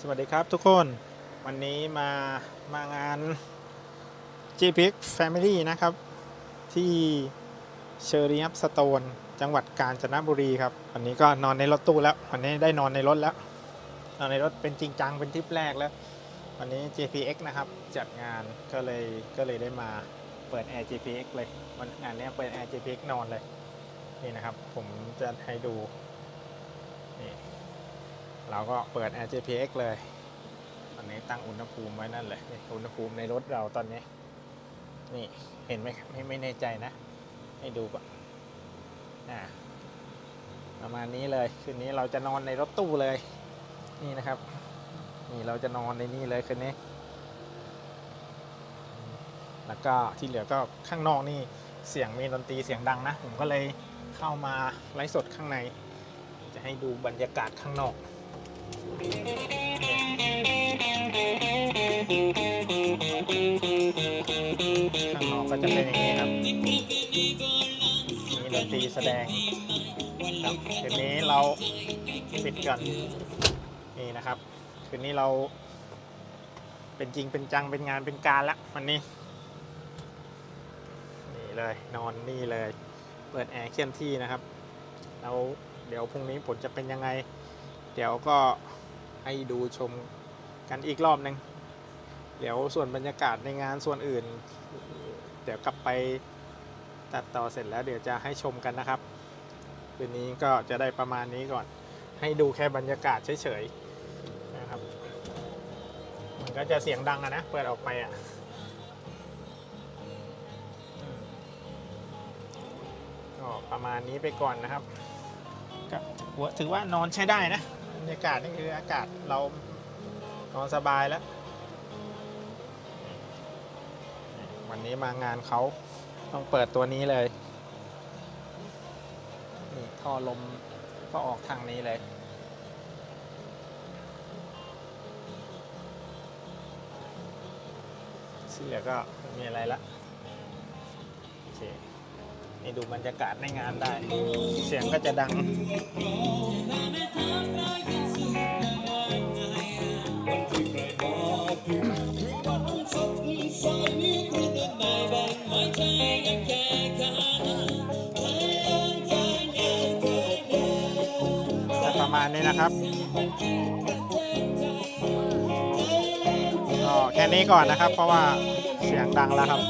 สวัสดีครับทุกคนวันนี้มามางาน g p x Family นะครับ ที่เชอรี a ั s สโตนจังหวัดกาญจนบุรีครับ วันนี้ก็นอนในรถตู้แล้ว วันนี้ได้นอนในรถแล้ว นอนในรถเป็นจริงจังเป็นทริปแรกแล้ว วันนี้ JPX นะครับจัดงานก็เลยก็เลยได้มาเปิด Air JPX เลยวันงานเนี้ยเปิด Air JPX นอนเลยนี่นะครับ ผมจะให้ดูนี่ เราก็เปิด Air JPX เลย ตอนนี้ตั้งอุณหภูมิไว้นั่นเลยอุณหภูมิในรถเราตอนนี้ นี่เห็นไหมไม่ไม่แน่ใจนะ ให้ดูก่อนอ่าประมาณนี้เลย คืนนี้เราจะนอนในรถตู้เลย นี่นะครับ นี่เราจะนอนในนี่เลยคืนนี้ แล้วก็ที่เหลือก็ข้างนอกนี่เสียงมีดนตรีเสียงดังนะ ผมก็เลยเข้ามาไลฟ์สดข้างใน จะให้ดูบรรยากาศข้างนอก ข้างนอกก็จะเป็นอย่างนี้ครับมีดนตรีแสดงครับคืนนี้เราปิดกันนี่นะครับคืนนี้เรา เป็นจริงเป็นจังเป็นงานเป็นการละวันนี้นี่เลยนอนนี่เลย เปิดแอร์เคลื่อนที่นะครับแล้วเดี๋ยวพรุ่งนี้ผลจะเป็นยังไง เดี๋ยวก็ให้ดูชมกันอีกรอบหนึ่งเดี๋ยวส่วนบรรยากาศในงานส่วนอื่น เดี๋ยวกลับไปตัดต่อเสร็จแล้วเดี๋ยวจะให้ชมกันนะครับคืนนี้ก็จะได้ประมาณนี้ก่อน ให้ดูแค่บรรยากาศเฉยๆนะครับ มันก็จะเสียงดังอะนะ เปิดออกไปอะก็ประมาณนี้ไปก่อนนะครับก็ถือว่านอนใช้ได้นะ รรยากาศนี่คืออากาศเรานอนสบายแล้ว วันนี้มางานเขาต้องเปิดตัวนี้เลยนี่ท่อลมก็ออกทางนี้เลยที่เหลือก็ไม่มีอะไรละโอเคนี่ดูบรรยากาศในงานได้ เสียงก็จะดัง ประมาณนี้นะครับ ก็แค่นี้ก่อนนะครับ เพราะว่าเสียงดังแล้วครับ